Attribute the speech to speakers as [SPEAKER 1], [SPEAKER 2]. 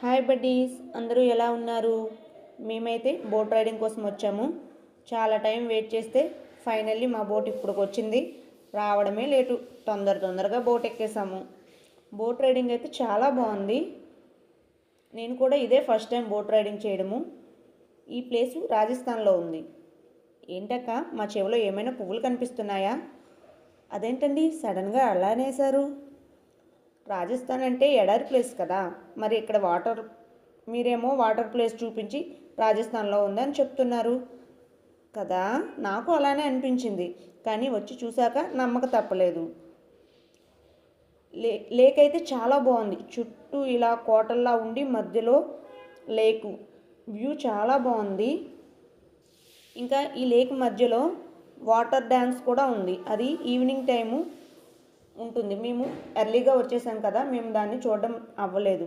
[SPEAKER 1] Hi buddies అందరూ ఎలా ఉన్నారు? మేమైతే బోట్ రైడింగ్ కోసం వచ్చాము. చాలా టైం వెయిట్ చేస్తే ఫైనల్లీ మా బోట్ ఇప్పుడుకి వచ్చింది రావడమే లేటు. తొందర తొందరగా బోట్ ఎక్కేసాము. బోట్ రైడింగ్ అయితే చాలా బాగుంది. నేను కూడా ఇదే ఫస్ట్ టైం బోట్ రైడింగ్ చేయడము. ఈ ప్లేసు రాజస్థాన్లో ఉంది. ఏంటక్క మా చెవిలో ఏమైనా పువ్వులు కనిపిస్తున్నాయా? అదేంటండి సడన్గా అలానేసారు రాజస్థాన్ అంటే ఎడారి ప్లేస్ కదా. మరి ఇక్కడ వాటర్ మీరేమో వాటర్ ప్లేస్ చూపించి రాజస్థాన్లో ఉందని చెప్తున్నారు. కదా? నాకు అలానే అనిపించింది. కానీ వచ్చి చూశాక నమ్మక తప్పలేదు. లే లేక్ అయితే చాలా బాగుంది. చుట్టూ ఇలా కోటల్లా ఉండి మధ్యలో లేకు. వ్యూ చాలా బాగుంది. ఇంకా ఈ లేక్ మధ్యలో వాటర్ డ్యాన్స్ కూడా ఉంది. అది ఈవినింగ్ టైము ఉంటుంది. మేము ఎర్లీగా వచ్చేసాం కదా మేము దాన్ని చూడడం అవ్వలేదు.